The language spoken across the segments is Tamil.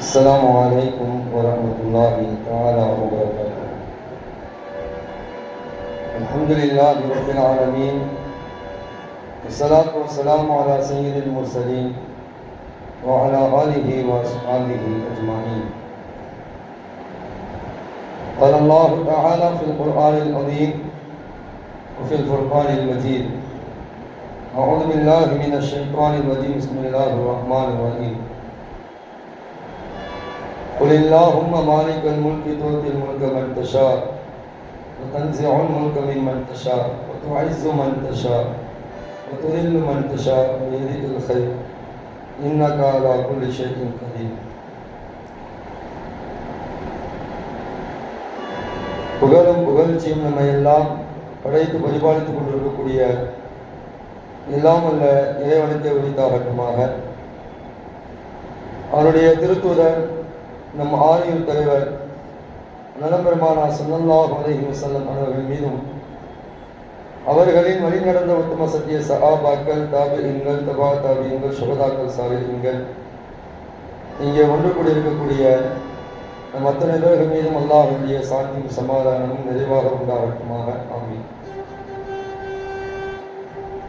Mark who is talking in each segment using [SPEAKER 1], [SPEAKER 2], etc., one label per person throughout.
[SPEAKER 1] السلام عليكم ورحمة الله تعالى وبركاته. الحمد لله رب العالمين. والصلاة والسلام على سيد المرسلين وعلى آله وأصحابه أجمعين. قال الله تعالى في القرآن العظيم وفي الفرقان المجيد أعوذ بالله من الشيطان الرجيم. بسم الله الرحمن الرحيم. قل اللهم مالك الملك تؤتي الملك من تشاء وتنزع الملك ممن تشاء وتعز من تشاء وتذل من تشاء بيدك الخير إنك على كل شيء قدير புகழும் புகழ்ச்சியும் நம்ம எல்லாம் படைத்து பரிபாலித்துக் கொண்டிருக்கக்கூடிய எல்லாம் அல்ல இறைவனுக்கே உரித்தாகட்டுமாக அவருடைய திருத்துதர் நம் ஆரியர் தலைவர் நலம்பெருமானா சல்லல்லாஹு அலைஹி வஸல்லம் அவர்கள் மீதும் அவர்களின் வழிநடந்த உத்தம சத்திய சகாபாக்கள் தாபியங்கள் தபா தாபியங்கள் சுகதாக்கள் சாலிஹீன்கள் இங்கே ஒன்று கூடியிருக்கக்கூடிய நம் அத்தனை பேர்கள் மீதும் அல்லாஹுடைய சாந்தியும் சமாதானமும் நிறைவாக உண்டாகட்டுமாக. ஆமீன்.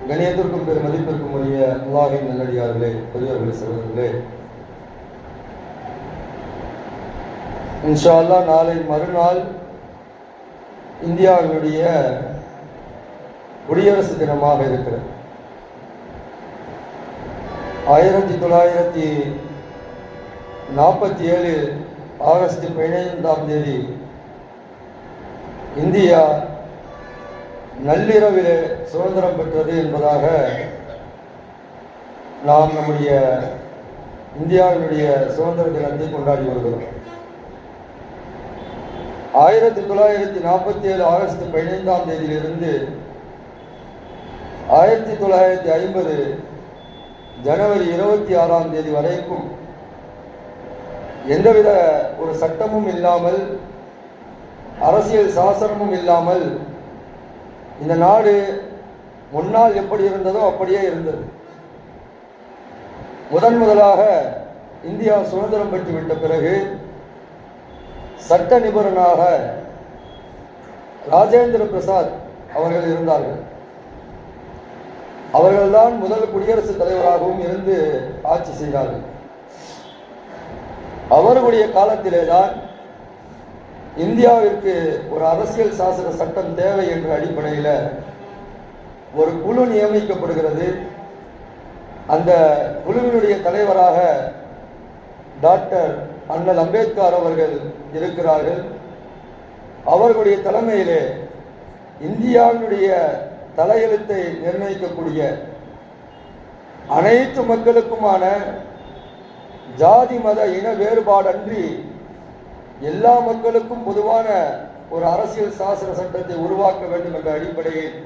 [SPEAKER 1] கணியத்திற்கும் பெரும் மதிப்பிற்கும் உரிய அல்லாஹின் நல்லடியார்களே பெரியவர்களே சகோதரர்களே இன்ஷா அல்லாஹ் நாளை மறுநாள் இந்தியாவினுடைய குடியரசு தினமாக இருக்கிறது. ஆயிரத்தி தொள்ளாயிரத்தி நாற்பத்தி ஏழு ஆகஸ்ட் பதினைந்தாம் தேதி இந்தியா நள்ளிரவிலே சுதந்திரம் பெற்றது என்பதாக நாம் நம்முடைய இந்தியாவினுடைய சுதந்திர தினத்தை கொண்டாடி வருகிறோம். ஆயிரத்தி தொள்ளாயிரத்தி நாற்பத்தி ஏழு ஆகஸ்ட் பதினைந்தாம் தேதியிலிருந்து ஆயிரத்தி தொள்ளாயிரத்தி ஐம்பது ஜனவரி இருபத்தி ஆறாம் தேதி வரைக்கும் எந்தவித ஒரு சட்டமும் இல்லாமல் அரசியல் சாசனமும் இல்லாமல் இந்த நாடு முன்னால் எப்படி இருந்ததோ அப்படியே இருந்தது. முதன் முதலாக இந்தியா சுதந்திரம் பெற்றுவிட்ட பிறகு சட்ட நிபுணராக ராஜேந்திர பிரசாத் அவர்கள் இருந்தார்கள். அவர்கள்தான் முதல் குடியரசுத் தலைவராகவும் இருந்து ஆட்சி செய்தார்கள். அவர்களுடைய காலத்திலே தான் இந்தியாவிற்கு ஒரு அரசியல் சாசன சட்டம் தேவை என்ற அடிப்படையில் ஒரு குழு நியமிக்கப்படுகிறது. அந்த குழுவினுடைய தலைவராக டாக்டர் அண்ணல் அம்பேத்கர் அவர்கள் இருக்கிறார்கள். அவர்களுடைய தலைமையிலே இந்தியாவினுடைய தலையெழுத்தை நிர்ணயிக்கக்கூடிய அனைத்து மக்களுக்குமான ஜாதி மத இன வேறுபாடன்றி எல்லா மக்களுக்கும் பொதுவான ஒரு அரசியல் சாசன சட்டத்தை உருவாக்க வேண்டும் என்ற அடிப்படையில்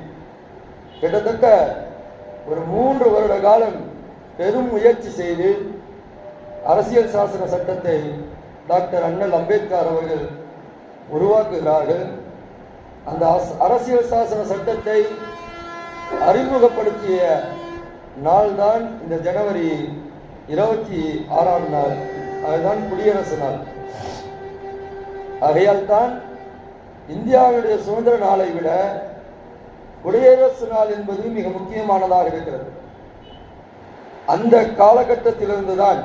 [SPEAKER 1] கிட்டத்தட்ட ஒரு மூன்று வருட காலம் பெரும் முயற்சி செய்து அரசியல் சாசன சட்டத்தை டாக்டர் அண்ணல் அம்பேத்கர் அவர்கள் உருவாக்குகிறார்கள். அந்த அரசியல் சாசன சட்டத்தை அறிமுகப்படுத்திய நாள்தான் இந்த ஜனவரி இருபத்தி ஆறாம் நாள். அதுதான் குடியரசு நாள். ஆகையால் தான் இந்தியாவுடைய சுதந்திர நாளை விட குடியரசு நாள் என்பது மிக முக்கியமானதாக இருக்கிறது. அந்த காலகட்டத்திலிருந்து தான்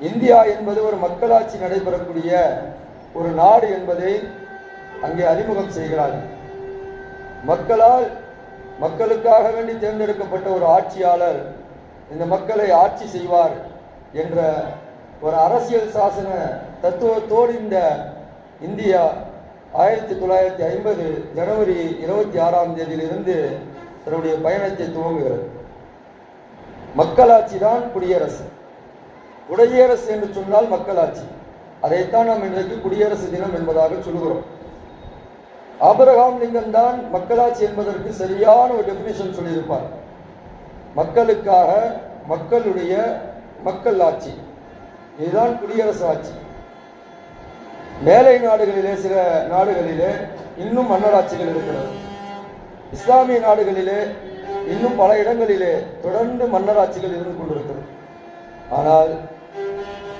[SPEAKER 1] இந்தியா என்பது ஒரு மக்களாட்சி நடைபெறக்கூடிய ஒரு நாடு என்பதை அங்கே அறிமுகம் செய்கிறார். மக்களால் மக்களுக்காக வேண்டி தேர்ந்தெடுக்கப்பட்ட ஒரு ஆட்சியாளர் இந்த மக்களை ஆட்சி செய்வார் என்ற ஒரு அரசியல் சாசன தத்துவத்தோடு இந்த இந்தியா ஆயிரத்தி தொள்ளாயிரத்தி ஐம்பது ஜனவரி இருபத்தி ஆறாம் தேதியிலிருந்து தன்னுடைய பயணத்தை துவங்குகிறது. மக்களாட்சி தான் குடியரசு. குடியரசு என்று சொன்னால் மக்களாட்சி. அதைத்தான் நாம் இன்றைக்கு குடியரசு தினம் என்பதாக சொல்கிறோம். ஆபரகாம் லிங்கன் தான் மக்களாட்சி என்பதற்கு சரியான ஒரு டெபினேஷன் சொல்லியிருப்பார். மக்களுக்காக மக்களுடைய மக்கள் ஆட்சி. இதுதான் குடியரசு ஆட்சி. மேலை நாடுகளிலே சில நாடுகளிலே இன்னும் மன்னராட்சிகள் இருக்கிறது. இஸ்லாமிய நாடுகளிலே இன்னும் பல இடங்களிலே தொடர்ந்து மன்னராட்சிகள் இருந்து கொண்டிருக்கிறது. ஆனால்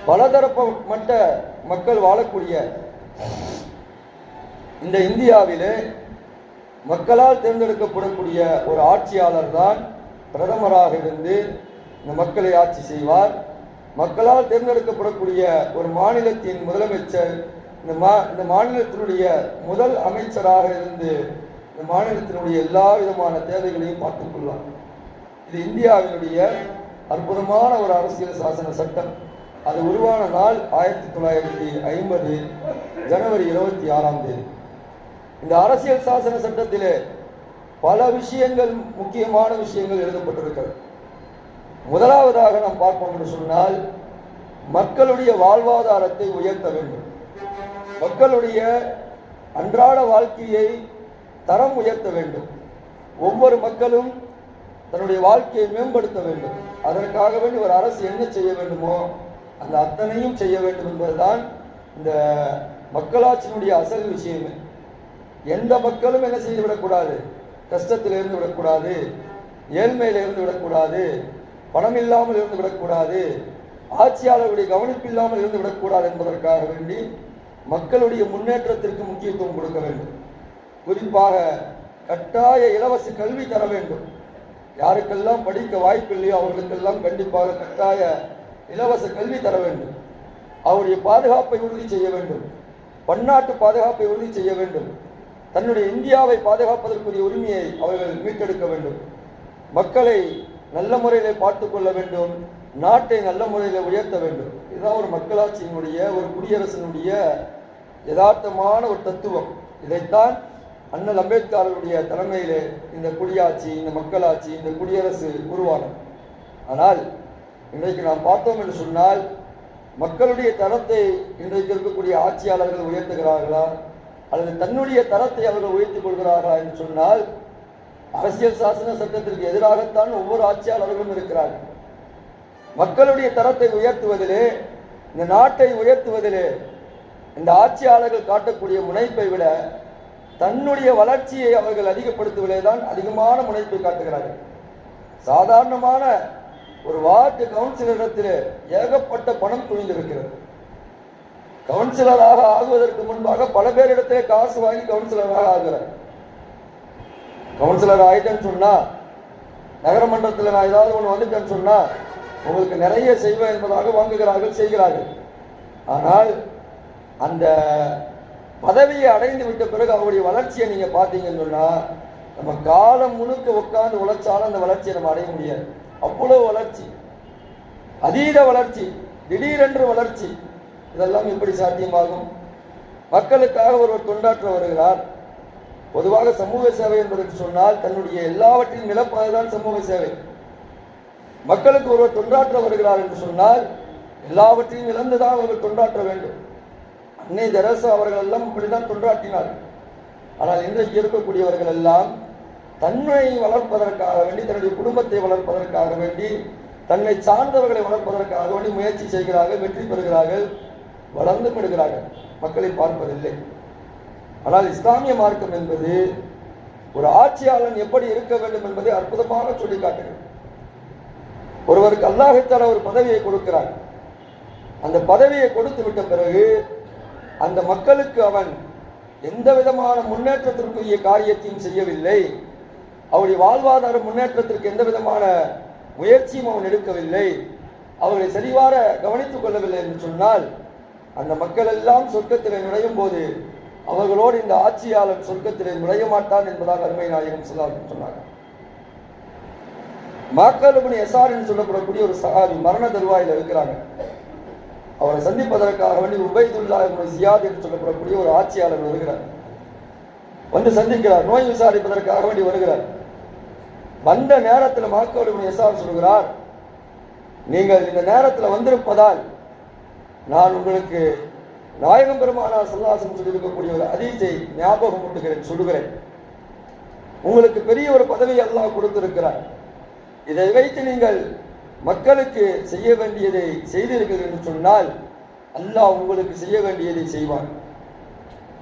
[SPEAKER 1] பலதரப்பட்ட மக்கள் வாழக்கூடிய இந்த இந்தியாவிலே மக்களால் தேர்ந்தெடுக்கப்படக்கூடிய ஒரு ஆட்சியாளர் தான் பிரதமராக இருந்து இந்த மக்களை ஆட்சி செய்வார். மக்களால் தேர்ந்தெடுக்கப்படக்கூடிய ஒரு மாநிலத்தின் முதலமைச்சர் இந்த மா இந்த மாநிலத்தினுடைய முதல் அமைச்சராக இருந்து இந்த மாநிலத்தினுடைய எல்லா விதமான தேவைகளையும் பார்த்துக்கொள்வார் இது இந்தியாவினுடைய அற்புதமான ஒரு அரசியல் சாசன சட்டம். அது உருவான நாள் ஆயிரத்தி தொள்ளாயிரத்தி ஐம்பது ஜனவரி இருபத்தி ஆறாம் தேதி. இந்த அரசியல் சாசன சட்டத்திலே பல விஷயங்கள் முக்கியமான விஷயங்கள் எழுதப்பட்டிருக்கிறது. முதலாவதாக நாம் பார்ப்போம் என்று சொன்னால் மக்களுடைய வாழ்வாதாரத்தை உயர்த்த வேண்டும். மக்களுடைய அன்றாட வாழ்க்கையை தரம் உயர்த்த வேண்டும். ஒவ்வொரு மக்களும் தன்னுடைய வாழ்க்கையை மேம்படுத்த வேண்டும். அதற்காக வேண்டி ஒரு அரசு என்ன செய்ய வேண்டுமோ அந்த அத்தனையும் செய்ய வேண்டும் என்பதுதான் இந்த மக்களாட்சியினுடைய அசல் விஷயமே. எந்த மக்களும் என்ன செய்து விடக்கூடாது? கஷ்டத்தில் இருந்து விடக்கூடாது. ஏழ்மையில் இருந்து விடக்கூடாது. பணம் இல்லாமல் இருந்து விடக்கூடாது. ஆட்சியாளர்களுடைய கவனிப்பு இல்லாமல் இருந்து விடக்கூடாது என்பதற்காக வேண்டி மக்களுடைய முன்னேற்றத்திற்கு முக்கியத்துவம் கொடுக்க வேண்டும். குறிப்பாக கட்டாய இலவச கல்வி தர வேண்டும். யாருக்கெல்லாம் படிக்க வாய்ப்பில்லையோ அவர்களுக்கெல்லாம் கண்டிப்பாக கட்டாய இலவச கல்வி தர வேண்டும். அவருடைய பாதுகாப்பை உறுதி செய்ய வேண்டும். பன்னாட்டு பாதுகாப்பை உறுதி செய்ய வேண்டும். தன்னுடைய இந்தியாவை பாதுகாப்பதற்குரிய உரிமையை அவர்கள் மீட்டெடுக்க வேண்டும். மக்களை நல்ல முறையில் பார்த்து கொள்ள வேண்டும். நாட்டை நல்ல முறையில் உயர்த்த வேண்டும். இதுதான் ஒரு மக்களாட்சியினுடைய ஒரு குடியரசினுடைய யதார்த்தமான ஒரு தத்துவம். இதைத்தான் அண்ணல் அம்பேத்கருடைய தலைமையிலே இந்த குடியாட்சி இந்த மக்களாட்சி இந்த குடியரசு உருவானது. ஆனால் இன்றைக்கு நாம் பார்த்தோம் என்று சொன்னால் மக்களுடைய தரத்தை இன்றைக்கு இருக்கக்கூடிய ஆட்சியாளர்கள் உயர்த்துகிறார்களா? அல்லது தன்னுடைய தரத்தை அவர்கள் உயர்த்திக் கொள்கிறார்களா என்று சொன்னால் அரசியல் சாசன சட்டத்திற்கு எதிராகத்தான் ஒவ்வொரு ஆட்சியாளர்களும் இருக்கிறார்கள். மக்களுடைய தரத்தை உயர்த்துவதிலே இந்த நாட்டை உயர்த்துவதிலே இந்த ஆட்சியாளர்கள் காட்டக்கூடிய முனைப்பை விட தன்னுடைய வளர்ச்சியை அவர்கள் அதிகப்படுத்துவதிலே தான் அதிகமான முனைப்பை காட்டுகிறார்கள். சாதாரணமான ஒரு வார்டு கவுன்சிலரிடத்தில் ஏகப்பட்ட பணம் குவிந்திருக்கிறது. கவுன்சிலராக ஆகுவதற்கு முன்பாக பல பேரிடத்திலே காசு வாங்கி கவுன்சிலராக ஆகிறார் கவுன்சிலர் ஆயிட்டேன்னு சொன்னா நகரமன்றத்தில் நான் ஏதாவது ஒன்று வந்துட்டேன்னு சொன்னா உங்களுக்கு நிறைய செய்வேன் என்பதாக வாங்குகிறார்கள் செய்கிறார்கள். ஆனால் அந்த பதவியை அடைந்து விட்ட பிறகு அவருடைய வளர்ச்சியை நீங்க பார்த்தீங்கன்னு சொன்னா நம்ம காலம் முழுக்க உட்கார்ந்து உழைச்சாலும் அந்த வளர்ச்சியை நம்ம அடைய முடியாது. அவ்வளவு வளர்ச்சி. அதீத வளர்ச்சி திடீரென்று வளர்ச்சி. இதெல்லாம் எப்படி சாத்தியமாகும்? மக்களுக்காக ஒருவர் தொண்டாற்ற வருகிறார். பொதுவாக சமூக சேவை என்பதற்கு சொன்னால் தன்னுடைய எல்லாவற்றையும் இழப்பதுதான் சமூக சேவை. மக்களுக்கு ஒருவர் தொண்டாற்ற வருகிறார் என்று சொன்னால் எல்லாவற்றையும் இழந்துதான் அவர்கள் தொண்டாற்ற வேண்டும். அன்னை தெரசா அவர்கள் எல்லாம் இப்படிதான் தொண்டாற்றினார் ஆனால் இன்றைக்கு இருக்கக்கூடியவர்கள் எல்லாம் தன்னை வளர்ப்பதற்காக வேண்டி தன்னுடைய குடும்பத்தை வளர்ப்பதற்காக வேண்டி தன்னை சார்ந்தவர்களை வளர்ப்பதற்காக வேண்டி முயற்சி செய்கிறார்கள் வெற்றி பெறுகிறார்கள் வளர்ந்து விடுகிறார்கள். மக்களை பார்ப்பதில்லை. ஆனால் இஸ்லாமிய மார்க்கம் என்பது ஒரு ஆட்சியாளன் எப்படி இருக்க வேண்டும் என்பதை அற்புதமாக சொல்லி காட்டுகிறது ஒருவருக்கு அல்லாஹத்தால ஒரு பதவியை கொடுக்கிறார் அந்த பதவியை கொடுத்து விட்ட பிறகு அந்த மக்களுக்கு அவன் எந்த விதமான முன்னேற்றத்திற்குரிய காரியத்தையும் செய்யவில்லை. அவருடைய வாழ்வாதார முன்னேற்றத்திற்கு எந்த விதமான முயற்சியும் அவன் எடுக்கவில்லை. அவர்களை சரிவார கவனித்துக் கொள்ளவில்லை என்று சொன்னால் அந்த மக்கள் எல்லாம் சொர்க்கத்தில் நுழையும் போது அவர்களோடு இந்த ஆட்சியாளன் சொர்க்கத்திலே நுழைய மாட்டான் என்பதாக அருமை நாயகம் சொல்லார் சொன்னார் மாக்கலுபுனி எஸ்ஆர் என்று சொல்லப்படக்கூடிய ஒரு சகாபி மரண தருவாயில் இருக்கிறாங்க. அவரை சந்திப்பதற்காக வேண்டி உபைதுல்லா இப்னு என்று சொல்லப்படக்கூடிய ஒரு ஆட்சியாளர் வருகிறார். வந்து சந்திக்கிறார். நோய் விசாரிப்பதற்காக வேண்டி வருகிறார். வந்த நேரத்தில் மாக்கோடு எஸ்ஆர் சொல்கிறார் நீங்கள் இந்த நேரத்தில் வந்திருப்பதால் நான் உங்களுக்கு நாயகம் பெருமானார் சல்லாசம் சொல்லியிருக்கக்கூடிய ஒரு அதிசை ஞாபகம் கொடுக்கிறேன் சொல்லுகிறேன். உங்களுக்கு பெரிய ஒரு பதவி எல்லாம் கொடுத்திருக்கிறார். இதை வைத்து நீங்கள் மக்களுக்கு செய்ய வேண்டியதை செய்தீர்கள் என்று சொன்னால் அல்லாஹ் உங்களுக்கு செய்ய வேண்டியதை செய்வான்.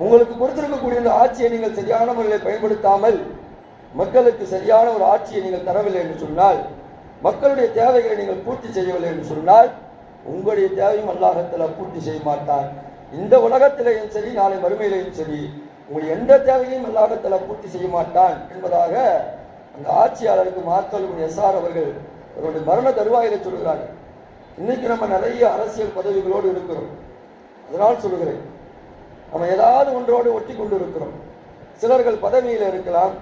[SPEAKER 1] உங்களுக்கு கொடுத்திருக்கக்கூடிய இந்த ஆட்சியை நீங்கள் சரியான முறையில் பயன்படுத்தாமல் மக்களுக்கு சரியான ஒரு ஆட்சியை நீங்கள் தரவில்லை என்று சொன்னால் மக்களுடைய தேவைகளை நீங்கள் பூர்த்தி செய்யவில்லை என்று சொன்னால் உங்களுடைய தேவையும் அல்லாஹத்தில் பூர்த்தி செய்ய மாட்டார். இந்த உலகத்திலேயும் சரி நாளை வறுமையிலையும் சரி உங்கள் எந்த தேவையும் அல்லாஹத்தில் பூர்த்தி செய்ய மாட்டான் என்பதாக அந்த ஆட்சியாளருக்கு மாத்தலுடைய எஸ்ஆர் அவர்கள் அவருடைய மரண தருவாயில சொல்கிறார்கள். இன்னைக்கு நம்ம நிறைய அரசியல் பதவிகளோடு இருக்கிறோம். அதனால் சொல்லுகிறேன் நம்ம ஏதாவது ஒன்றோடு ஒட்டி கொண்டு இருக்கிறோம் சிலர்கள் பதவியில் இருக்கலாம்.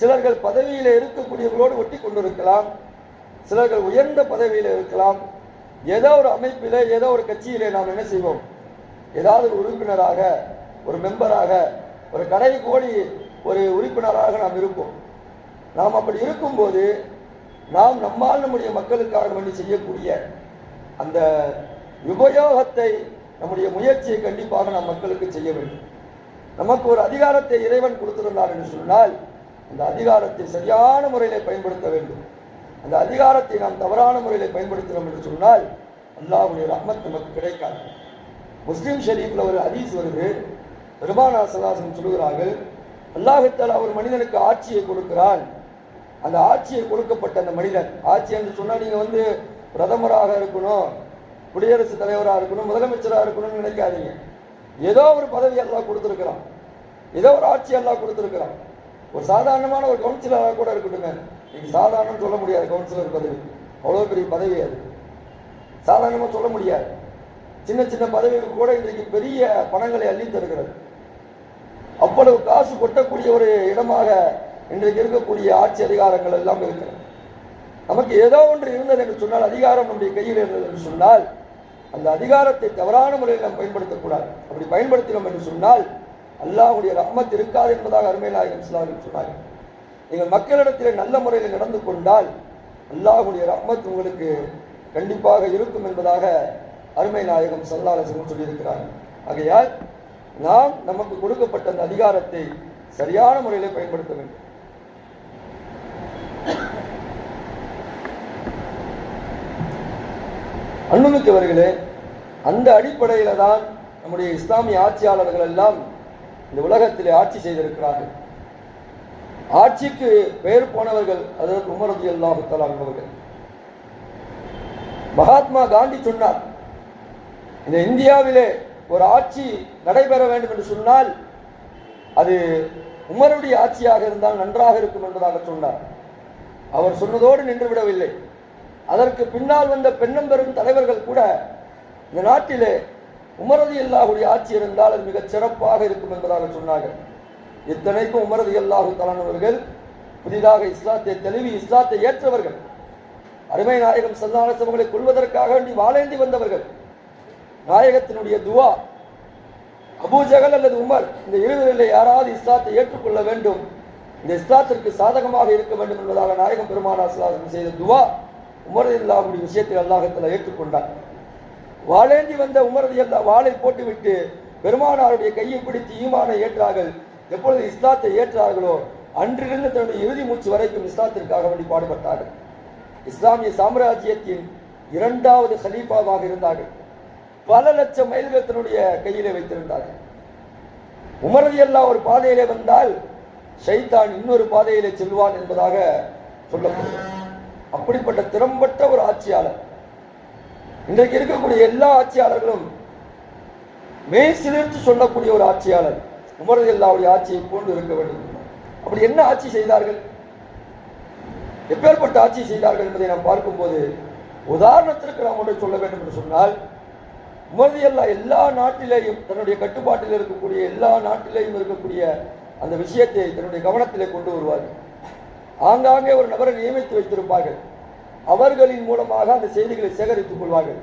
[SPEAKER 1] சிலர்கள் பதவியில் இருக்கக்கூடியவர்களோடு ஒட்டி கொண்டு இருக்கலாம் சிலர்கள் உயர்ந்த பதவியில் இருக்கலாம். ஏதோ ஒரு அமைப்பில் ஏதோ ஒரு கட்சியிலே நாம் என்ன செய்வோம்? ஏதாவது ஒரு உறுப்பினராக ஒரு மெம்பராக ஒரு கடை கோடி ஒரு உறுப்பினராக நாம் இருப்போம். நாம் அப்படி இருக்கும்போது நாம் நம்மால் நம்முடைய மக்களுக்காக வேண்டி செய்யக்கூடிய அந்த உபயோகத்தை நம்முடைய முயற்சியை கண்டிப்பாக நாம் மக்களுக்கு செய்ய வேண்டும். நமக்கு ஒரு அதிகாரத்தை இறைவன் கொடுத்திருந்தார் என்று சொன்னால் அந்த அதிகாரத்தை சரியான முறையில் பயன்படுத்த வேண்டும். அந்த அதிகாரத்தை நாம் தவறான முறையில் பயன்படுத்தினோம் என்று சொன்னால் அல்லாவுடைய ரஹ்மத் நமக்கு கிடைக்காது. முஸ்லீம் ஷெரீஃபில் ஒரு ஹதீஸ் வருது. பெருமானா சதாசன் சொல்லுகிறார்கள் அல்லாஹத்தால் அவர் மனிதனுக்கு ஆட்சியை கொடுக்கிறான். அந்த ஆட்சியை கொடுக்கப்பட்ட அந்த மனிதன் ஆட்சி என்று சொன்னால் நீங்கள் வந்து பிரதமராக இருக்கணும். குடியரசுத் தலைவராக இருக்கணும் முதலமைச்சராக இருக்கணும்னு நினைக்காதீங்க. ஏதோ ஒரு பதவி எல்லாம் கொடுத்துருக்குறான். ஏதோ ஒரு ஆட்சி எல்லாம் கொடுத்துருக்குறான். ஒரு சாதாரணமான ஒரு கவுன்சிலராக கூட இருக்கட்டுங்க. நீங்கள் சாதாரணம் சொல்ல முடியாது கவுன்சிலர் பதவி. அவ்வளோ பெரிய பதவி அது. சாதாரணமாக சொல்ல முடியாது. சின்ன சின்ன பதவிகள் கூட இன்றைக்கு பெரிய பணங்களை அள்ளி தருகிறது. அவ்வளவு காசு கொட்டக்கூடிய ஒரு இடமாக இன்றைக்கு இருக்கக்கூடிய ஆட்சி அதிகாரங்கள் எல்லாம் இருக்கிறது. நமக்கு ஏதோ ஒன்று இருந்தது என்று சொன்னால் அதிகாரம் நம்முடைய கையில் இருந்தது என்று சொன்னால் அந்த அதிகாரத்தை தவறான முறையில் நாம் பயன்படுத்தக்கூடாது. அப்படி பயன்படுத்தினோம் என்று சொன்னால் அல்லாஹுடைய ரஹமத் இருக்காது என்பதாக அருமை நாயகம் இஸ்லாமில் சொன்னார்கள். நீங்கள் மக்களிடத்தில் நல்ல முறையில் நடந்து கொண்டால் அல்லாஹ்வுடைய ரஹமத் உங்களுக்கு கண்டிப்பாக இருக்கும் என்பதாக அருமை நாயகம் சல்லாலசன் சொல்லியிருக்கிறார். ஆகையால் நாம் நமக்கு கொடுக்கப்பட்ட அந்த அதிகாரத்தை சரியான முறையில் பயன்படுத்த வேண்டும். அன்புமிக்கவர்களே அந்த அடிப்படையில் தான் நம்முடைய இஸ்லாமிய ஆட்சியாளர்கள் எல்லாம் இந்த உலகத்திலே ஆட்சி செய்திருக்கிறார்கள். ஆட்சிக்கு பெயர் போனவர்கள் அதாவது உமரது அல்லாஹு அவர்கள் மகாத்மா காந்தி சொன்னார் இந்த இந்தியாவிலே ஒரு ஆட்சி நடைபெற வேண்டும் என்று சொன்னால் அது உமருடைய ஆட்சியாக இருந்தால் நன்றாக இருக்கும் என்பதாக சொன்னார். அவர் சொன்னதோடு நின்று விடவில்லை. அதற்கு பின்னால் வந்த பெண்ணம்பெரும் தலைவர்கள் கூட இந்த நாட்டிலே உமரதி அல்லாஹுடைய ஆட்சி இருந்தால் அது மிகச் சிறப்பாக இருக்கும் என்பதாக சொன்னார்கள். இத்தனைக்கும் உமரதி அல்லாஹு தலானவர்கள் புதிதாக இஸ்லாத்தை தெளிவி இஸ்லாத்தை ஏற்றவர்கள். அருமை நாயகம் சல்லாசவங்களை கொள்வதற்காக வேண்டி வாழேந்தி வந்தவர்கள். நாயகத்தினுடைய துவா அபூஜகல் அல்லது உமர் இந்த இருவரில் யாராவது இஸ்லாத்தை ஏற்றுக்கொள்ள வேண்டும் இந்த இஸ்லாத்திற்கு சாதகமாக இருக்க வேண்டும் என்பதாக நாயகம் பெருமானா செய்த துவா. உமரது விஷயத்தை விஷயத்தில் அல்லாஹத்தில் ஏற்றுக்கொண்டார் வாழேந்தி வந்த உமரதியல்லா வாளை போட்டுவிட்டு பெருமானாருடைய கையை பிடித்து ஈமானை ஏற்றார்கள். எப்பொழுது இஸ்லாத்தை ஏற்றார்களோ அன்றிலிருந்து தன்னுடைய இறுதி மூச்சு வரைக்கும் இஸ்லாத்திற்காக வேண்டி பாடுபட்டார்கள். இஸ்லாமிய சாம்ராஜ்யத்தின் இரண்டாவது ஹலீஃபாவாக இருந்தார்கள். பல லட்சம் மைல்கள் தன்னுடைய கையிலே வைத்திருந்தார்கள். உமரதி அல்லா ஒரு பாதையிலே வந்தால் ஷைத்தான் இன்னொரு பாதையிலே செல்வான் என்பதாக சொல்லப்படுகிறது. அப்படிப்பட்ட திறம்பட்ட ஒரு ஆட்சியாளர். இன்றைக்கு இருக்கக்கூடிய எல்லா ஆட்சியாளர்களும் மெய் சிலிர்த்து சொல்லக்கூடிய ஒரு ஆட்சியாளர். உமரது அல்லாவுடைய ஆட்சியை போன்று இருக்க வேண்டும். அப்படி என்ன ஆட்சி செய்தார்கள்? எப்பேற்பட்ட ஆட்சி செய்தார்கள் என்பதை நாம் பார்க்கும்போது உதாரணத்திற்கு நாம் ஒன்றை சொல்ல வேண்டும் என்று சொன்னால் உமரது அல்லா எல்லா நாட்டிலேயும் தன்னுடைய கட்டுப்பாட்டில் இருக்கக்கூடிய எல்லா நாட்டிலேயும் இருக்கக்கூடிய அந்த விஷயத்தை தன்னுடைய கவனத்திலே கொண்டு வருவார்கள் ஆங்காங்கே ஒரு நபரை நியமித்து வைத்திருப்பார்கள். அவர்களின் மூலமாக அந்த செய்திகளை சேகரித்துக் கொள்வார்கள்.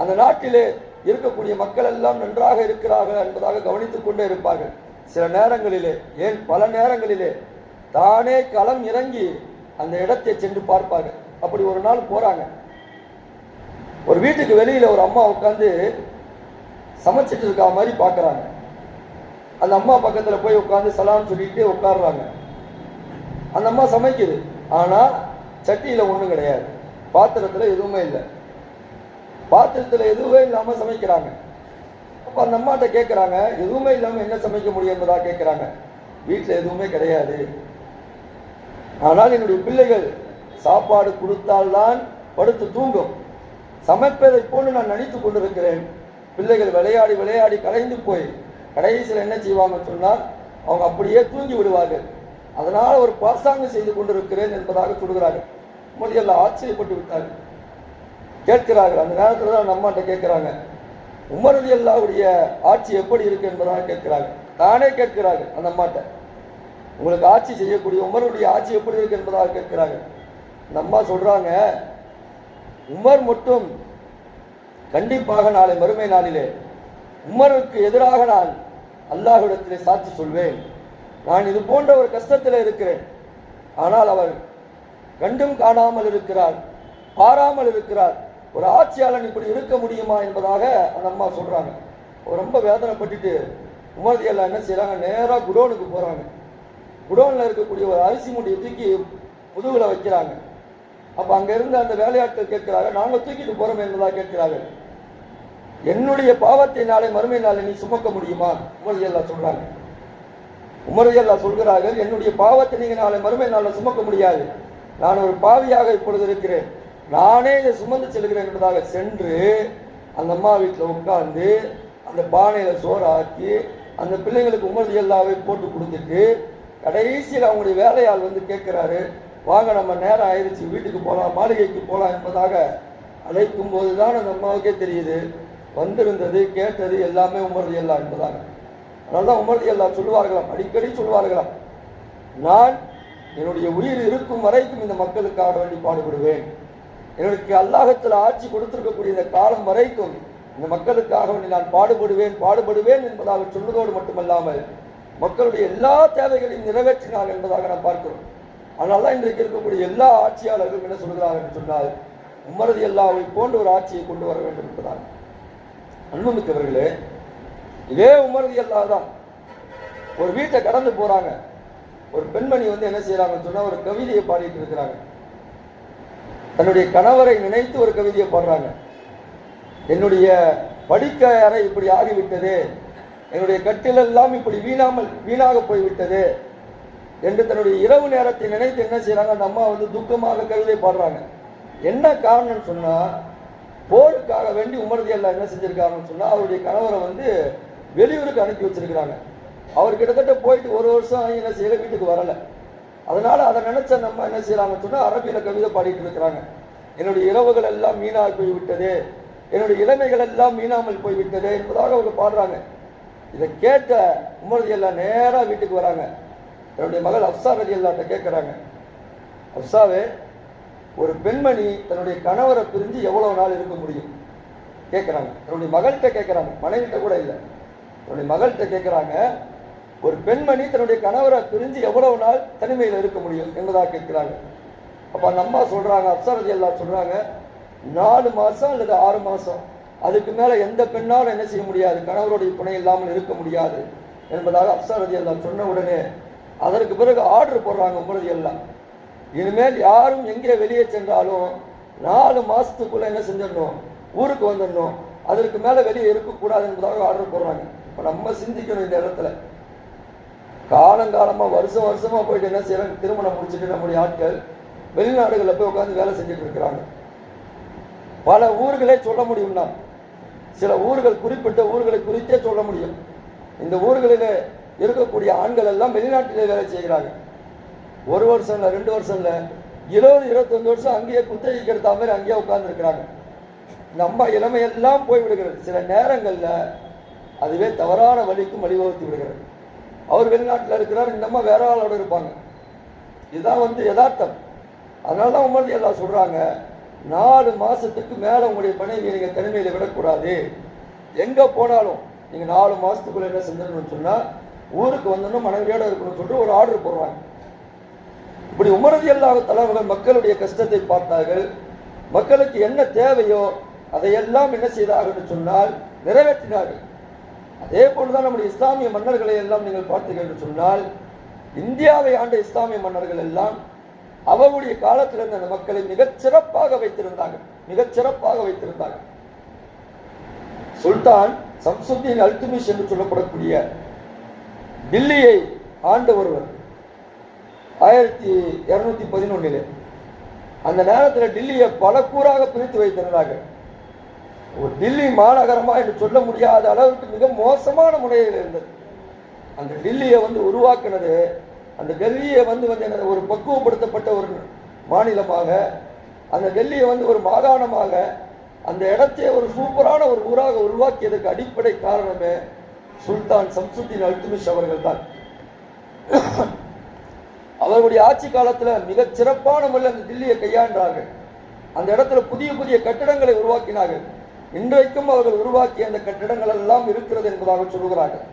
[SPEAKER 1] அந்த நாட்டிலே இருக்கக்கூடிய மக்கள் எல்லாம் நன்றாக இருக்கிறார்கள் என்பதாக கவனித்துக் கொண்டே இருப்பார்கள். சில நேரங்களிலே ஏன் பல நேரங்களிலே தானே களம் இறங்கி அந்த இடத்தை சென்று பார்ப்பார்கள். அப்படி ஒரு நாள் போறாங்க. ஒரு வீட்டுக்கு வெளியில ஒரு அம்மா உட்காந்து சமைச்சிட்டு இருக்கா மாதிரி பார்க்குறாங்க. அந்த அம்மா பக்கத்தில் போய் உட்காந்து சலான்னு சொல்லிட்டு உட்காடுறாங்க அந்த அம்மா சமைக்குது. ஆனால் சட்டியில் ஒன்றும் கிடையாது. பாத்திரத்தில் எதுவுமே இல்லை. பாத்திரத்தில் எதுவுமே இல்லாமல் சமைக்கிறாங்க. அப்போ அந்த அம்மாட்ட கேட்குறாங்க எதுவுமே இல்லாமல் என்ன சமைக்க முடியும் என்பதா? கேட்குறாங்க வீட்டில் எதுவுமே கிடையாது. ஆனால் என்னுடைய பிள்ளைகள் சாப்பாடு கொடுத்தால்தான் படுத்து தூங்கும். சமைப்பதை போன்று நான் நினைத்து கொண்டிருக்கிறேன். பிள்ளைகள் விளையாடி விளையாடி கலைந்து போய் கடைசியில் என்ன செய்வாங்கன்னு சொன்னால் அவங்க அப்படியே தூங்கி விடுவார்கள். அதனால் ஒரு பாசாங்கம் செய்து கொண்டிருக்கிறேன் என்பதாக சொல்கிறார்கள் மொழியெல்லாம் ஆச்சரியப்பட்டு விட்டார்கள். கேட்கிறார்கள். அந்த நேரத்தில் தான் நம்மகிட்ட கேட்குறாங்க. உமரதி அல்லாவுடைய ஆட்சி எப்படி இருக்கு என்பதாக கேட்கிறாங்க தானே கேட்கிறார்கள் அந்த அம்மாட்ட. உங்களுக்கு ஆட்சி செய்யக்கூடிய உமருடைய ஆட்சி எப்படி இருக்கு என்பதாக கேட்கிறாங்க அந்த அம்மா சொல்றாங்க உமர் மட்டும் கண்டிப்பாக நாளை மறுமை நாளிலே உமருக்கு எதிராக நான் அல்லாஹிடத்திலே சாட்சி சொல்வேன். நான் இது போன்ற ஒரு கஷ்டத்தில் இருக்கிறேன். ஆனால் அவர் கண்டும் காணாமல் இருக்கிறார் பாராமல் இருக்கிறார். ஒரு ஆட்சியாளன் இப்படி இருக்க முடியுமா என்பதாக அந்த அம்மா சொல்றாங்க. ரொம்ப வேதனைப்பட்டுட்டு உமர்தி எல்லாம் என்ன செய்கிறாங்க நேராக குடோனுக்கு போறாங்க. குடோனில் இருக்கக்கூடிய ஒரு அரிசி மூட்டையை தூக்கி முதுகுல வைக்கிறாங்க. அப்ப அங்க இருந்து அந்த வேலையாட்கள் கேட்கிறாங்க நாங்க தூக்கிட்டு போறோம் என்பதாக கேட்கிறாங்க என்னுடைய பாவத்தை நாளை மறுமை நாளை நீ சுமக்க முடியுமா? உமரதி எல்லாம் சொல்றாங்க அல்லா சொல்கிறார்கள் என்னுடைய பாவத்தை நீங்கள் நாளை மறுமை நாளில் சுமக்க முடியாது. நான் ஒரு பாவியாக இப்பொழுது இருக்கிறேன். நானே இதை சுமந்து செல்கிறேன் என்பதாக சென்று அந்த அம்மா வீட்டில் உட்கார்ந்து அந்த பானையில சோறு ஆக்கி அந்த பிள்ளைங்களுக்கு உமரதி எல்லாவே போட்டு கொடுத்துட்டு கடைசியில் அவங்களுடைய வேலையாள் வந்து கேட்குறாரு வாங்க நம்ம நேரம் ஆயிடுச்சு வீட்டுக்கு போகலாம் மாளிகைக்கு போகலாம் என்பதாக அழைக்கும் போதுதான் அந்த அம்மாவுக்கே தெரியுது. வந்திருந்தது கேட்டது எல்லாமே உமரதி அல்லா என்பதாக அதனால்தான் தான் எல்லா சொல்லுவார்களாம் அடிக்கடி சொல்லுவார்களாம். நான் என்னுடைய உயிர் இருக்கும் வரைக்கும் இந்த மக்களுக்காக வேண்டி பாடுபடுவேன். எனக்கு அல்லாஹத்தில் ஆட்சி கொடுத்திருக்கக்கூடிய இந்த காலம் வரைக்கும் இந்த மக்களுக்காக வேண்டி நான் பாடுபடுவேன் பாடுபடுவேன் என்பதாக சொல்லுவதோடு மட்டுமல்லாமல் மக்களுடைய எல்லா தேவைகளையும் நிறைவேற்றினார் என்பதாக நாம் பார்க்கிறோம். அதனால தான் இன்றைக்கு இருக்கக்கூடிய எல்லா ஆட்சியாளர்களும் என்ன சொல்கிறார்கள் என்று சொன்னால் உமரது எல்லாவை போன்ற ஒரு ஆட்சியை கொண்டு வர வேண்டும் என்பதாக அன்புமிக்கவர்களே இதே உமரதி அல்லா தான். ஒரு வீட்டை கடந்து போறாங்க. ஒரு பெண்மணி வந்து என்ன செய்யறாங்கன்னு சொன்னா ஒரு கவிதையை பாடிட்டு இருக்கிறாங்க. தன்னுடைய கணவரை நினைத்து ஒரு கவிதையை பாடுறாங்க. என்னுடைய படிக்க அறை இப்படி ஆகிவிட்டது என்னுடைய கட்டிலெல்லாம் இப்படி வீணாமல் வீணாக போய்விட்டது. என்று தன்னுடைய இரவு நேரத்தை நினைத்து என்ன செய்றாங்க? அந்த அம்மா வந்து துக்கமாக கவிதை பாடுறாங்க. என்ன காரணம்னு சொன்னா போருக்காக வேண்டி உமரதி எல்லாம் என்ன செஞ்சிருக்காங்கன்னு சொன்னா அவருடைய கணவரை வந்து வெளியூருக்கு அனுப்பி வச்சிருக்கிறாங்க. அவர் கிட்டத்தட்ட போயிட்டு ஒரு வருஷம் என்ன செய்யல வீட்டுக்கு வரல. அதனால அதை நினைச்ச நம்ம என்ன செய்யலாம்னு சொன்னா அரபியில கவிதை பாடிட்டு இருக்கிறாங்க. என்னுடைய இரவுகள் எல்லாம் போய் போய்விட்டது என்னுடைய இளமைகள் எல்லாம் வீணாமல் போய்விட்டது என்பதாக அவங்க பாடுறாங்க. இதை கேட்ட உமரதி எல்லாம் நேராக வீட்டுக்கு வராங்க. என்னுடைய மகள் அப்சா ரதி அல்லாட்ட கேட்குறாங்க அப்சாவே ஒரு பெண்மணி தன்னுடைய கணவரை பிரிஞ்சு எவ்வளவு நாள் இருக்க முடியும்? கேட்குறாங்க தன்னுடைய மகள்கிட்ட கேட்குறாங்க மனைவிட்ட கூட இல்லை. உன்னுடைய மகள்கிட்ட கேட்குறாங்க ஒரு பெண்மணி தன்னுடைய கணவரை பிரிஞ்சு எவ்வளவு நாள் தனிமையில் இருக்க முடியும் என்பதாக கேட்குறாங்க. அப்போ அந்த அம்மா சொல்கிறாங்க அப்சரதி எல்லாம் சொல்கிறாங்க நாலு மாதம் அல்லது ஆறு மாதம் அதுக்கு மேலே எந்த பெண்ணாலும் என்ன செய்ய முடியாது கணவருடைய துணை இல்லாமல் இருக்க முடியாது என்பதாக அப்சரதி எல்லாம் சொன்ன உடனே அதற்கு பிறகு ஆர்டர் போடுறாங்க உமரதி எல்லாம் இனிமேல் யாரும் எங்கே வெளியே சென்றாலும் நாலு மாதத்துக்குள்ளே என்ன செஞ்சிடணும் ஊருக்கு வந்துடணும் அதற்கு மேலே வெளியே இருக்கக்கூடாது என்பதாக ஆர்டர் போடுறாங்க. நம்ம சிந்திக்கணும் இந்த இடத்துல காலங்காலமாக வருஷம் வருஷமாக போயிட்டு என்ன செய்யறாங்க? திருமணம் முடிச்சுட்டு நம்முடைய ஆட்கள் வெளிநாடுகளில் போய் உட்காந்து வேலை செஞ்சுட்டு இருக்கிறாங்க. பல ஊர்களே சொல்ல முடியும்னா சில ஊர்கள் குறிப்பிட்ட ஊர்களை குறித்தே சொல்ல முடியும். இந்த ஊர்களில் இருக்கக்கூடிய ஆண்கள் எல்லாம் வெளிநாட்டிலே வேலை செய்கிறாங்க. ஒரு வருஷம் இல்லை ரெண்டு வருஷம் இல்லை இருபது இருபத்தஞ்சு வருஷம் அங்கேயே குத்தகைக்கு எடுத்த மாதிரி அங்கேயே உட்காந்துருக்கிறாங்க நம்ம இளமையெல்லாம் போய் விடுகிறது சில நேரங்களில் அதுவே தவறான வழிக்கும் வழிவகுத்து விடுகிறது. அவர் வெளிநாட்டில் இருக்கிறார் இந்த அம்மா வேற ஆளோட இருப்பாங்க. இதுதான் வந்து யதார்த்தம். அதனால தான் உமர்தி எல்லாம் சொல்கிறாங்க நாலு மாதத்துக்கு மேலே உங்களுடைய பணியை நீங்கள் தனிமையில் விடக்கூடாது. எங்கே போனாலும் நீங்கள் நாலு மாதத்துக்குள்ளே என்ன செஞ்சிடணும்னு சொன்னால் ஊருக்கு வந்தோம்னா மனைவியோடு இருக்கணும்னு சொல்லிட்டு ஒரு ஆர்டர் போடுறாங்க. இப்படி உமரதி அல்லாத தலைவர்கள் மக்களுடைய கஷ்டத்தை பார்த்தார்கள். மக்களுக்கு என்ன தேவையோ அதையெல்லாம் என்ன செய்தார்கள் சொன்னால் நிறைவேற்றினார்கள். அதே போலதான் நம்முடைய இஸ்லாமிய மன்னர்களை எல்லாம் நீங்கள் பார்த்தீர்கள் என்று சொன்னால் இந்தியாவை ஆண்ட இஸ்லாமிய மன்னர்கள் எல்லாம் அவருடைய காலத்தில் இருந்த மக்களை மிகச் சிறப்பாக வைத்திருந்தாங்க மிகச் சிறப்பாக வைத்திருந்தாங்க சுல்தான் சம்சுத்தீன் அல்துமிஷ் என்று சொல்லப்படக்கூடிய டில்லியை ஆண்ட ஒருவர் ஆயிரத்தி இருநூத்தி பதினொன்னிலே. அந்த நேரத்தில் டில்லியை பல கூறாக பிரித்து வைத்திருந்தார்கள். ஒரு டில்லி மாநகரமா என்று சொல்ல முடியாத அளவுக்கு மிக மோசமான முறையில் இருந்தது. அந்த டில்லியை வந்து உருவாக்குனது அந்த டெல்லியை வந்து வந்து என்ன ஒரு பக்குவப்படுத்தப்பட்ட ஒரு மாநிலமாக அந்த டெல்லியை வந்து ஒரு மாகாணமாக அந்த இடத்தை ஒரு சூப்பரான ஒரு ஊராக உருவாக்கியதற்கு அடிப்படை காரணமே சுல்தான் சம்சுத்தீன் அல்துமிஷ் அவர்கள் தான் அவர்களுடைய ஆட்சி காலத்தில் மிக சிறப்பான முறையில் அந்த தில்லியை கையாண்டார்கள். அந்த இடத்துல புதிய புதிய கட்டிடங்களை உருவாக்கினார்கள். இன்றைக்கும் அவர்கள் உருவாக்கிய அந்த கட்டிடங்கள் எல்லாம் இருக்கிறது என்பதாக சொல்கிறார்கள்.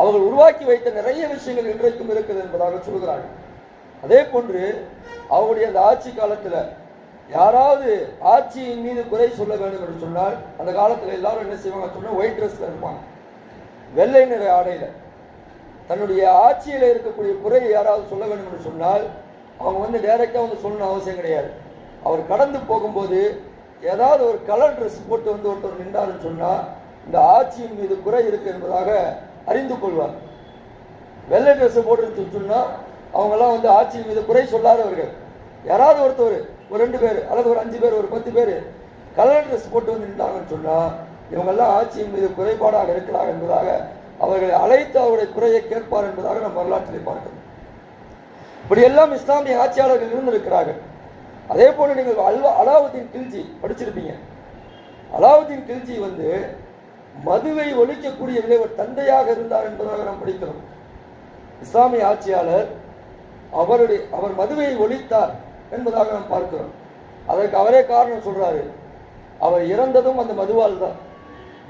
[SPEAKER 1] அவர்கள் உருவாக்கி வைத்த நிறைய விஷயங்கள் இன்றைக்கும் இருக்குது என்பதாக சொல்கிறார்கள். அதே போன்று அவருடைய அந்த ஆட்சி காலத்தில் யாராவது ஆட்சியின் மீது குறை சொல்ல வேண்டும் என்று சொன்னால் அந்த காலத்தில் எல்லாரும் என்ன செய்வாங்க சொன்னால் ஒயிட் ட்ரெஸ்ல இருப்பாங்க. வெள்ளை நிற ஆடையில். தன்னுடைய ஆட்சியில் இருக்கக்கூடிய குறையை யாராவது சொல்ல வேண்டும் என்று சொன்னால் அவங்க வந்து டைரெக்டாக வந்து சொல்லணும் அவசியம் கிடையாது. அவர் கடந்து போகும்போது ஏதாவது ஒரு கலர் ட்ரெஸ் போட்டு வந்து ஒருத்தர் நின்றாருன்னு சொன்னால் இந்த ஆட்சியின் மீது குறை இருக்கு என்பதாக அறிந்து கொள்வார். வெள்ளை ட்ரெஸ் போட்டு சொன்னால் அவங்கெல்லாம் வந்து ஆட்சியின் மீது குறை சொல்லாதவர்கள் யாராவது ஒருத்தர் ஒரு ரெண்டு பேர் அல்லது ஒரு அஞ்சு பேர் ஒரு பத்து பேர் கலர் ட்ரெஸ் போட்டு வந்து நின்றாங்கன்னு சொன்னால் இவங்கெல்லாம் ஆட்சியின் மீது குறைபாடாக இருக்கிறார் என்பதாக அவர்களை அழைத்து அவருடைய குறையை கேட்பார் என்பதாக நம்ம வரலாற்றிலே பார்க்கிறோம். இப்படியெல்லாம் இஸ்லாமிய ஆட்சியாளர்கள் இருந்திருக்கிறார்கள். அதே போல நீங்கள் அல்வா அலாவுதீன் கில்ஜி படிச்சிருப்பீங்க. அலாவுதீன் கில்ஜி வந்து மதுவை ஒழிக்கக்கூடிய இளைவர் தந்தையாக இருந்தார் என்பதாக நாம் படிக்கிறோம். இஸ்லாமிய ஆட்சியாளர் அவருடைய அவர் மதுவை ஒழித்தார் என்பதாக நாம் பார்க்கிறோம். அதற்கு அவரே காரணம் சொல்றாரு. அவர் இறந்ததும் அந்த மதுவால் தான்.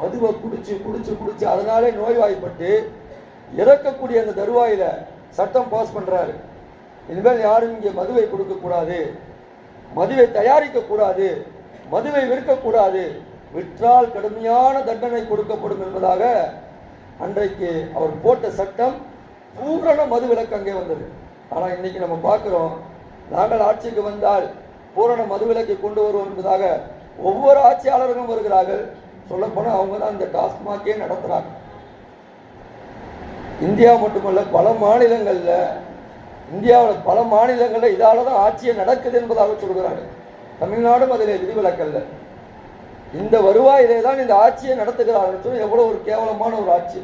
[SPEAKER 1] மதுவை குடிச்சு குடிச்சு குடிச்சு அதனாலே நோய்வாய்ப்பட்டு இறக்கக்கூடிய அந்த தருவாயில சட்டம் பாஸ் பண்றாரு. இனிமேல் யாரும் இங்கே மதுவை கொடுக்க கூடாது மதுவை தயாரிக்க கூடாது மதுவை விற்கக்கூடாது. விற்றால் கடுமையான தண்டனை கொடுக்கப்படும் என்பதாக அன்றைக்கு அவர் போட்ட சட்டம் பூரண மது விலக்கு அங்கே வந்தது. ஆனால் இன்னைக்கு நம்ம பார்க்குறோம் நாங்கள் ஆட்சிக்கு வந்தால் பூரண மது விலக்கை கொண்டு வருவோம் என்பதாக ஒவ்வொரு ஆட்சியாளர்களும் வருகிறார்கள். சொல்லப்போனால் அவங்க தான் இந்த டாஸ்மாகே நடத்துகிறாங்க இந்தியா மட்டுமல்ல பல மாநிலங்களில் இந்தியாவில் பல மாநிலங்களில் இதால் தான் ஆட்சியை நடக்குது என்பதாக சொல்கிறாங்க. தமிழ்நாடும் அதில் விதிவிலக்கல்ல. இந்த வருவாயிலே தான் இந்த ஆட்சியை நடத்துகிறார்கள் சொல்லி எவ்வளோ ஒரு கேவலமான ஒரு ஆட்சி.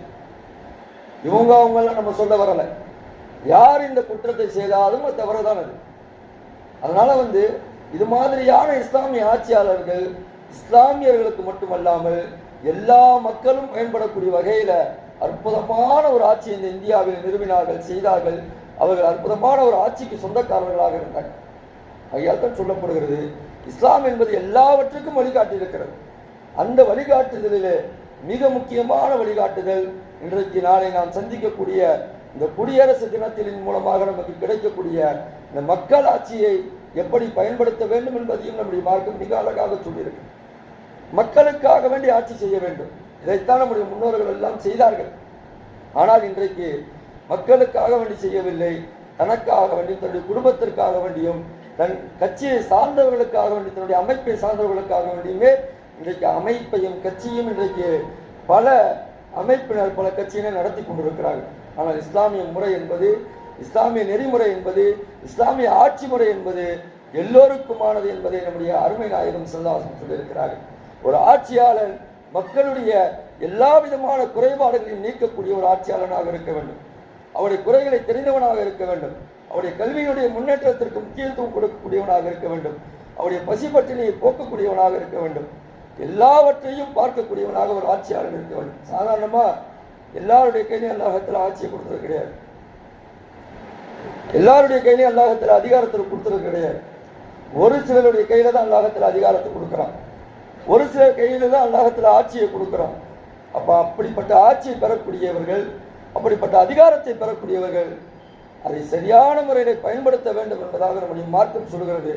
[SPEAKER 1] இவங்க அவங்கெல்லாம் நம்ம சொல்ல வரல. யார் இந்த குற்றத்தை செய்தாலும் அது தவறுதான் அது. அதனால் வந்து இது மாதிரியான இஸ்லாமிய ஆட்சியாளர்கள் இஸ்லாமியர்களுக்கு மட்டுமல்லாமல் எல்லா மக்களும் பயன்படக்கூடிய வகையில் அற்புதமான ஒரு ஆட்சி இந்த இந்தியாவில் நிறுவினார்கள் செய்தார்கள். அவர்கள் அற்புதமான ஒரு ஆட்சிக்கு சொந்தக்காரர்களாக இருந்தாங்க ஆகையால் தான் சொல்லப்படுகிறது இஸ்லாம் என்பது எல்லாவற்றுக்கும் வழிகாட்டியிருக்கிறது. அந்த வழிகாட்டுதலிலே மிக முக்கியமான வழிகாட்டுதல் இன்றைக்கு நாளை நாம் சந்திக்கக்கூடிய இந்த குடியரசு தினத்தின் மூலமாக நமக்கு கிடைக்கக்கூடிய இந்த மக்கள் ஆட்சியை எப்படி பயன்படுத்த வேண்டும் என்பதையும் நம்முடைய மார்க்கம் மிக அழகாக சொல்லியிருக்கு. மக்களுக்காக வேண்டி ஆட்சி செய்ய வேண்டும். இதைத்தான் நம்முடைய முன்னோர்கள் எல்லாம் செய்தார்கள். ஆனால் இன்றைக்கு மக்களுக்காக வேண்டி செய்யவில்லை தனக்காக வேண்டியும் தன்னுடைய குடும்பத்திற்காக வேண்டியும் தன் கட்சியை சார்ந்தவர்களுக்காக வேண்டி தன்னுடைய அமைப்பை சார்ந்தவர்களுக்காக வேண்டியுமே இன்றைக்கு அமைப்பையும் கட்சியும் இன்றைக்கு பல அமைப்பினர் பல கட்சியினர் நடத்தி கொண்டிருக்கிறார்கள். ஆனால் இஸ்லாமிய முறை என்பது இஸ்லாமிய நெறிமுறை என்பது இஸ்லாமிய ஆட்சி முறை என்பது எல்லோருக்குமானது என்பதை நம்முடைய அருமை நாயகம் செல்லாசம் சொல்லியிருக்கிறார்கள். ஒரு ஆட்சியாளர் மக்களுடைய எல்லா விதமான குறைபாடுகளையும் நீக்கக்கூடிய ஒரு ஆட்சியாளனாக இருக்க வேண்டும். அவருடைய குறைகளை தெரிந்தவனாக இருக்க வேண்டும். அவருடைய கல்வியினுடைய முன்னேற்றத்திற்கு முக்கியத்துவம் கொடுக்கக்கூடியவனாக இருக்க வேண்டும். அவருடைய பசிப்பட்டினியை போக்கக்கூடியவனாக இருக்க வேண்டும். எல்லாவற்றையும் பார்க்கக்கூடியவனாக ஒரு ஆட்சியாளர் இருக்க வேண்டும். சாதாரணமா எல்லாருடைய கையிலையும் அல்லாஹத்தில் ஆட்சியை கொடுத்தது கிடையாது. எல்லாருடைய கையிலையும் அல்லாஹத்தில் அதிகாரத்தில் கொடுத்தது கிடையாது. ஒரு சிலருடைய கையில தான் அல்லாஹத்தில் அதிகாரத்தை கொடுக்குறான். ஒரு சிலர் கையில தான் அல்லாஹத்தில் ஆட்சியை கொடுக்குறான். அப்போ அப்படிப்பட்ட ஆட்சியை பெறக்கூடியவர்கள் அப்படிப்பட்ட அதிகாரத்தை பெறக்கூடியவர்கள் அதை சரியான முறையில் பயன்படுத்த வேண்டும் என்பதாக நம்முடைய மார்க்கம் சொல்கிறது.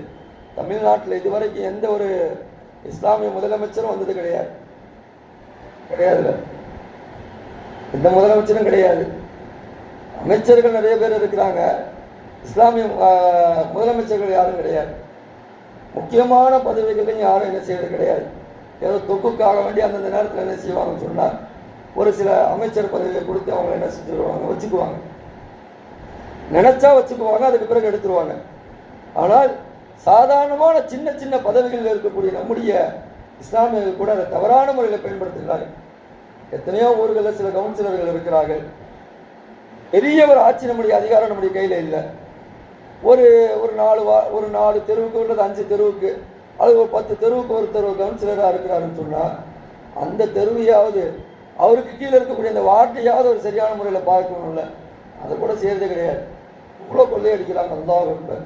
[SPEAKER 1] தமிழ்நாட்டில் இதுவரைக்கும் எந்த ஒரு இஸ்லாமிய முதலமைச்சரும் வந்தது கிடையாது. கிடையாதுல்ல. எந்த முதலமைச்சரும் கிடையாது. அமைச்சர்கள் நிறைய பேர் இருக்கிறாங்க. இஸ்லாமிய முதலமைச்சர்கள் யாரும் கிடையாது. முக்கியமான பதவிகளையும் யாரும் என்ன செய்யறது கிடையாது. ஏதோ தொக்குக்காக வேண்டி அந்தந்த நேரத்தில் என்ன செய்வாங்கன்னு சொன்னால் ஒரு சில அமைச்சர் பதவியை கொடுத்து அவங்க என்ன செஞ்சுருவாங்க வச்சுக்குவாங்க. நினைச்சா வச்சுக்குவாங்க அதுக்கு பிறகு எடுத்துருவாங்க. ஆனால் சாதாரணமான சின்ன சின்ன பதவிகளில் இருக்கக்கூடிய நம்முடைய இஸ்லாமியர்கள் கூட அதை தவறான முறையில் பயன்படுத்துகிறார்கள். எத்தனையோ ஊர்களில் சில கவுன்சிலர்கள் இருக்கிறார்கள். பெரிய ஒரு ஆட்சி நம்முடைய அதிகாரம் நம்முடைய கையில் இல்லை. ஒரு ஒரு நாலு வா ஒரு நாலு தெருவுக்கு உள்ளது அஞ்சு தெருவுக்கு. அது ஒரு பத்து தெருவுக்கு ஒரு தெருவு கவுன்சிலராக இருக்கிறாருன்னு சொன்னால் அந்த தெருவையாவது அவருக்கு கீழே இருக்கக்கூடிய அந்த வார்த்தையாவது ஒரு சரியான முறையில் பார்க்கணும்ல. அதை கூட செய்கிறது கிடையாது. இவ்வளோ கொள்ளையடிக்கிறாங்க அல்லாஹ்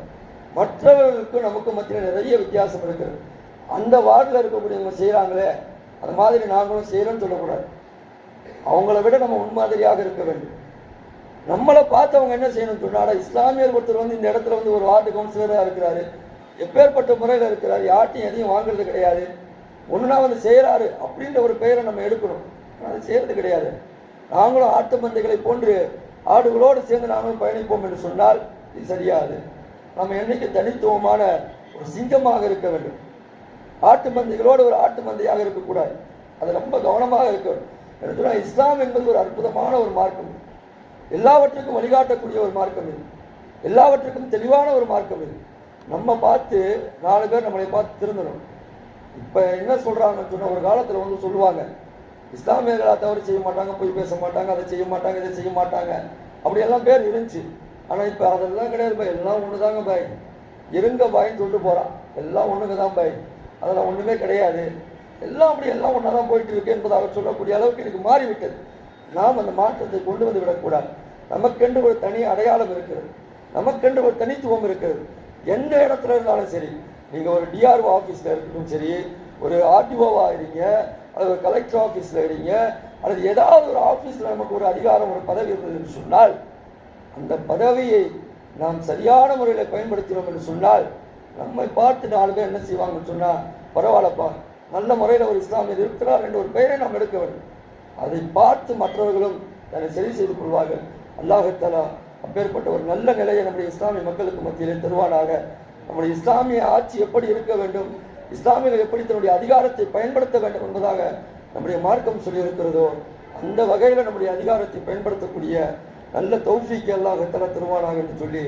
[SPEAKER 1] மற்றவர்களுக்கும் நமக்கு மத்தியில் நிறைய வித்தியாசம் இருக்குது. அந்த வார்டில் இருக்கக்கூடியவங்க செய்கிறாங்களே அந்த மாதிரி நாங்களும் செய்கிறோன்னு சொல்லக்கூடாது. அவங்கள விட நம்ம முன்மாதிரியாக இருக்க வேண்டும். நம்மளை பார்த்து அவங்க என்ன செய்யணும்னு சொன்னால் இஸ்லாமியர் ஒருத்தர் வந்து இந்த இடத்துல வந்து ஒரு வார்டு கவுன்சிலராக இருக்கிறாரு. எப்பேற்பட்ட முறையில் இருக்கிறார். யார்ட்டையும் எதையும் வாங்குறது கிடையாது. ஒன்றுனா வந்து செய்கிறாரு அப்படின்ற ஒரு பெயரை நம்ம எடுக்கணும். அது செய்கிறது கிடையாது. நாங்களும் ஆட்டு மந்தைகளை போன்று ஆடுகளோடு சேர்ந்து நாங்களும் பயணிப்போம் என்று சொன்னால் இது சரியாது. நம்ம என்னைக்கு தனித்துவமான ஒரு சிங்கமாக இருக்க வேண்டும். ஆட்டு மந்தைகளோடு ஒரு ஆட்டு மந்தையாக இருக்கக்கூடாது. அது ரொம்ப கவனமாக இருக்க வேண்டும். சொன்னால் இஸ்லாம் என்பது ஒரு அற்புதமான ஒரு மார்க்கம். எல்லாவற்றுக்கும் வழிகாட்டக்கூடிய ஒரு மார்க்கம் இது. எல்லாவற்றுக்கும் தெளிவான ஒரு மார்க்கம் இது. நம்ம பார்த்து நாலு பேர் நம்மளை பார்த்து திருந்தணும். இப்போ என்ன சொல்கிறாங்கன்னு சொன்னால் ஒரு காலத்தில் வந்து சொல்லுவாங்க இஸ்லாமியர்களா தவறு செய்ய மாட்டாங்க போய் பேச மாட்டாங்க அதை செய்ய மாட்டாங்க இதை செய்ய மாட்டாங்க. அப்படியெல்லாம் பேர் இருந்துச்சு. ஆனால் இப்போ அதெல்லாம் கிடையாது பாய். எல்லாம் ஒன்று தாங்க பாய். இருங்க பாயின்னு சொல்லிட்டு போகிறான் எல்லாம் ஒன்றுங்க தான் பாய். அதெல்லாம் ஒன்றுமே கிடையாது. எல்லாம் அப்படி எல்லாம் ஒன்றா தான் போயிட்டு இருக்கு என்பதாக சொல்லக்கூடிய அளவுக்கு எனக்கு மாறிவிட்டது. நாம் அந்த மாற்றத்தை கொண்டு வந்து விடக்கூடாது. நமக்கென்று ஒரு தனி அடையாளம் இருக்கிறது. நமக்கென்று ஒரு தனித்துவம் இருக்கிறது. எந்த இடத்துல இருந்தாலும் சரி நீங்கள் ஒரு டிஆர்ஓ ஆஃபீஸில் இருக்கட்டும் சரி ஒரு ஆர்டிஓவாக இருங்க அல்லது ஒரு கலெக்டர் ஆஃபீஸில் இருங்க அல்லது ஏதாவது ஒரு ஆஃபீஸில் நமக்கு ஒரு அதிகாரம் ஒரு பதவி இருந்தது என்று சொன்னால் அந்த பதவியை நாம் சரியான முறையில் பயன்படுத்தினோம் என்று சொன்னால் நம்மை பார்த்து நாலு பேர் என்ன செய்வாங்கன்னு சொன்னால் பரவாயில்லப்பா நல்ல முறையில் ஒரு இஸ்லாமியர் இருக்கிறார் என்ற ஒரு பெயரை நாம் எடுக்க வேண்டும். அதை பார்த்து மற்றவர்களும் தன்னை சரி செய்து கொள்வார்கள். அல்லாஹத்தலா அப்பேற்பட்ட ஒரு நல்ல நிலையை நம்முடைய இஸ்லாமிய மக்களுக்கு மத்தியிலே தருவானாக. நம்முடைய இஸ்லாமிய ஆட்சி எப்படி இருக்க வேண்டும்? இஸ்லாமியர்கள் எப்படி தன்னுடைய அதிகாரத்தை பயன்படுத்த வேண்டும் என்பதாக நம்முடைய மார்க்கம் சொல்லியிருக்கிறதோ அந்த வகையில் நம்முடைய அதிகாரத்தை பயன்படுத்தக்கூடிய நல்ல தௌஃபிக்கு எல்லாம் கட்டளை திருவானாக என்று சொல்லி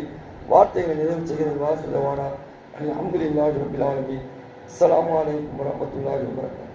[SPEAKER 1] வார்த்தைகளை நிறைவு செய்கிறேன். வா சொல்லவானா. அலமது இல்லாஹ் ரபில் ஆலமி அஸ்லாம் வலைக்கம் வரமத்துல்லாஹ் வரகாத்து